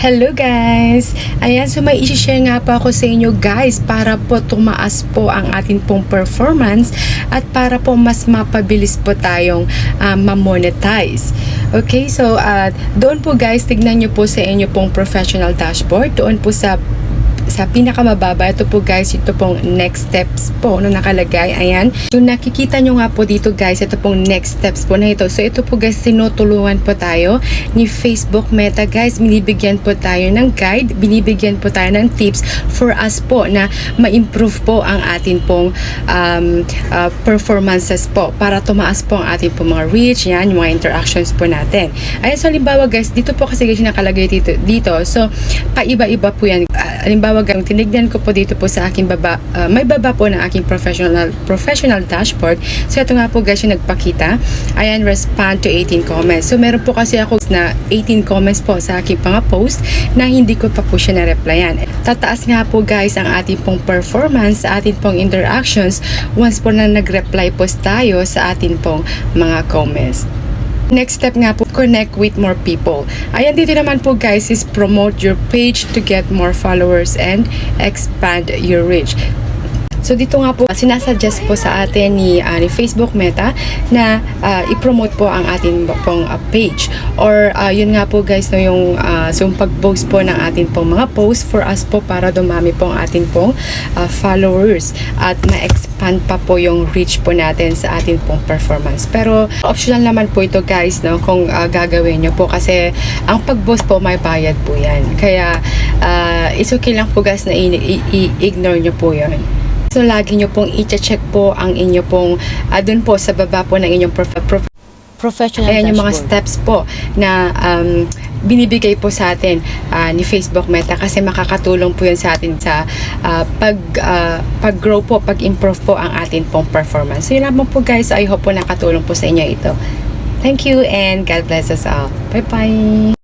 Hello guys! Ayan, so may isi-share nga po ako sa inyo guys para po tumaas po ang ating pong performance at para po mas mapabilis po tayong ah, ma-monetize. Okay, so uh, doon po guys, tignan nyo po sa inyo pong professional dashboard. Doon po sa sa pinakamababa, ito po guys, ito pong next steps po na nakalagay. Ayan. Yung nakikita nyo nga po dito guys, ito pong next steps po na ito. So ito po guys, tinutulungan po tayo ni Facebook Meta guys. Binibigyan po tayo ng guide, binibigyan po tayo ng tips for us po na ma-improve po ang atin pong um, uh, performances po para tumaas po ang ating pong mga reach, yan, yung mga interactions po natin. Ayan, so halimbawa guys, dito po kasi guys nakalagay dito, dito. So, paiba-iba po yan. Halimbawa gang tinignan ko po dito po sa aking baba, ah, may baba po ng aking professional professional dashboard. So, ito nga po guys yung nagpakita. Ayan, respond to 18 comments. So, meron po kasi ako na 18 comments po sa aking mga post na hindi ko pa po siya na-replyan. Tataas nga po guys ang ating pong performance sa ating pong interactions once po na nag-reply po tayo sa ating pong mga comments. Next step nga po, connect with more people. Ayan dito naman po guys is promote your page to get more followers and expand your reach. So dito nga po sinasuggest po sa atin ni, ah, ni Facebook Meta na ah, i-promote po ang ating pong ah, page or ah, yun nga po guys no yung uh, yung pag-post po ng ating pong mga post for us po para dumami po ang ating pong ah, followers at ma-expand pa po yung reach po natin sa ating pong performance. Pero optional naman po ito guys no kung ah, gagawin nyo po kasi ang pag-post po may bayad po yan. Kaya ah, is okay lang po guys na i-ignore nyo po yan. So, lagi nyo pong i-check po ang inyo pong, ah, dun po sa baba po ng inyong prof- prof- Professional Ayan yung mga dashboard. steps po na um, binibigay po sa atin ah, ni Facebook Meta kasi makakatulong po yun sa atin sa ah, pag ah, pag-grow po, pag-improve po ang atin pong performance. So yun lamang po guys, I hope po nakatulong po sa inyo ito. Thank you and God bless us all. Bye-bye!